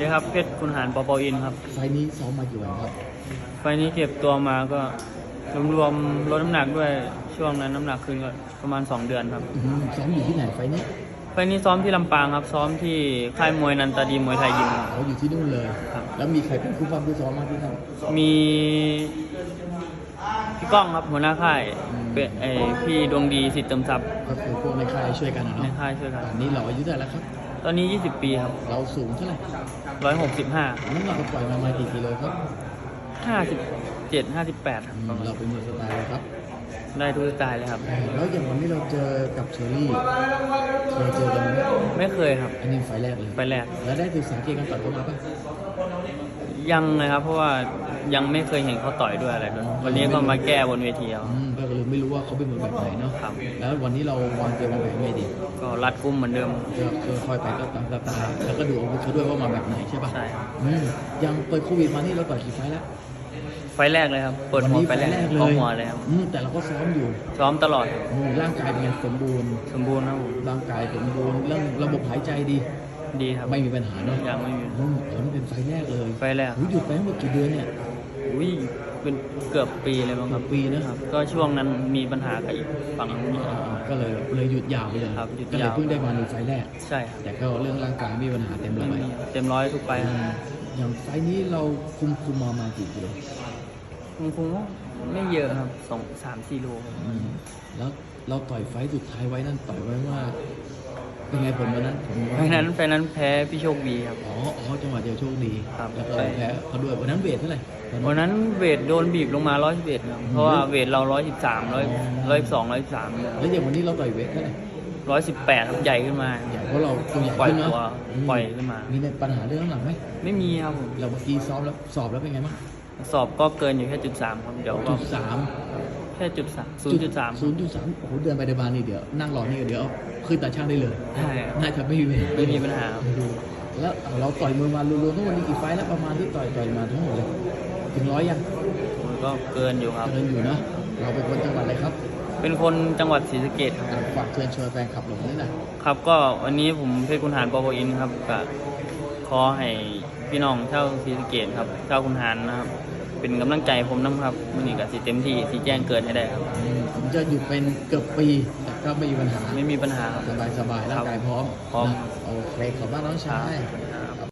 สวัสดีครับเพชรคุณหารปอปออินครับ ไฟล์นี้ซ้อมมากี่วันครับ ไฟล์นี้เก็บตัวมาก็รวมๆลดน้ำหนักด้วยช่วงนั้นน้ำหนักขึ้นก็ประมาณ 2 เดือนครับ อื้อหือซ้อมอยู่ที่ไหนไฟล์นี้ไฟล์นี้ซ้อมที่ลำปางครับ ซ้อมที่ค่ายมวยนันตาดีมวยไทยยิมเขาอยู่ที่นู่นเลย ครับ แล้วมีใครเป็นคู่ปั้มคู่ซ้อมมากที่นั่น มีพี่ก้องครับหัวหน้าค่ายอืม เป็นไอพี่ดวงดีสิทธิ์เติมทรัพย์ก็คือพวกในค่ายช่วยกันนะในเนาะค่ายช่วยกันตอนนี้เราอายุเท่าไหร่แล้วครับ ตอนนี้ 20 ปีครับเราสูงเท่าไหร่165น้ำหนักเราปล่อยมาประมาณกี่กิโลครับ57 58ครับอืมเราเป็นมือสไตล์อะไรครับได้ทุกสไตล์เลยครับ แล้วอย่างวันนี้เราเจอกับเชอรี่เคยเจอกันไหมไม่เคยครับ อันนี้ไฟล์แรกเลยไฟล์แรกแล้วได้ศึกษาเกมการต่อยเข้ามาปะยังเลยครับ เพราะว่า ยังไม่เคยเห็นเขาต่อยด้วยอะไรด้วยวันนี้ก็มาแก้บนเวทีเอาอืมก็เลยไม่รู้ว่าเขาเป็นมือแบบไหนเนาะครับ แล้ววันนี้เราวางเกมวางแผนไงดีก็รัดกุมเหมือนเดิม ก็คือค่อยไปก็ตามสไตล์แล้วก็ดูอาวุธเขาด้วยว่ามาแบบไหนใช่ปะใช่ครับ อืมยังเปิดโควิดมานี่เราต่อยกี่ไฟล์แล้วไฟล์แรกเลยครับ เปิดหัวไฟล์แรกเลเข้ายหัวเลยครับอืมแต่เราก็ซ้อมอยู่ซ้อมตลอดอืมร่างกายเป็นไงสมบูรณ์ สมบูรณ์ครับผมร่างกายสมบูรณ์เรื่องระบบหายใจดี ดีครับไม่มีปัญหาเนาะยังไม่มีอืมแล้วนี่เป็นไฟล์แรกเลยไฟล์แรกโอ้ยหยุดไปทั้งหมดกี่เดือนเนี่ยอุ้ยเป็นเกือบปีเลยมั้งครับเกือบปีนะครับก็ช่วงนั้นมีปัญหากับอีกฝั่งนู้นอ่าก็เลยเลยหยุดยาวไปเลยครับหยุดก็เลยยาว เพิ่งได้มาในไฟล์แรก ใช่ครับแต่ก็เรื่องร่างกายไม่มีปัญหาเต็มไม่ร้อยมีเต็มร้อยทุกไปอืมอย่างไฟล์นี้เราคุมคุมมามากี่กิโลคงคงว่าไม่เยอะครับสองสามสี่โลครับอืมแล้วเราต่อยไฟต์สุดท้ายไว้นั่นต่อยไว้ว่า เป็นไงผลวันนั้นผมไฟล์นั้นไฟล์นั้นแพ้พี่โชคดีครับ อ๋ออ๋อจังหวะเดียวโชคดีครับแล้วก็แพ้เขาด้วยวันนั้นเวทเท่าไหร่ตอวันนั้นเวทโดนบีบลงมาร้อยสิบเอ็ดครับเพราะว่าเวทเราร้อยสิบสามร้อยร้อยสองร้อยสามแล้วอย่างวันนี้เราต่อยเวทเท่าไหร่ร้อยสิบแปดครับใหญ่ขึ้นมา ใหญ่เพราะเราตัวใหญ่ปล่อยขึ้นเนาะตัวมปล่อยขึ้นมามีปัญหาเรื่องน้ำหนักไหมไม่มีครับผมเราเมื่อกี้ซ้อมแล้วสอบแล้วเป็นไงบ้างสอบก็เกินอยู่แค่จุดสามครับเดี๋ยวก็จุดสามแค่จุดสามศูนย์จุดสามศูนย์จุดสามโอ้โหเดินไปเดินมานี่เดี๋ยวนั่งรอนี่เดี๋ยวเอาขึ้นตาช่างได้เลยใช่ครับน่าจะไม่มีไม่มีปัญหาครับดูแล้วเราต่อยมือมารวมๆทั้งหมดนี้กี่ไฟล์แล้วประมาณที่ต่อยต่อยมาทั้งหมดเลยถึงร้อยยังมันก็เกินอยู่ครับเดินอยู่เนาะเราเป็นคนจังหวัดอะไรครับ เป็นคนจังหวัดศรีสะเกดครับอะฝากเชิญชวนแฟนคลับหลงนี่หน่อยครับก็วันนี้ผมเพชรคุณหารปอปอินครับก็ขอให้พี่น้องชาวศรีสะเกดครับชาวคุณหารนะครับ เป็นกำลังใจให้ผมนะครับวันนี้ก็สิเต็มที่ที่แจ้งเกิดให้ได้ครับอืมผมจะหยุดเป็นเกือบปีแต่ก็ไม่มีปัญหาไม่มีปัญหาครับ สบายสบายๆร่างกายพร้อมพร้อม นะโอเคขอบคุณมากน้องชายครับ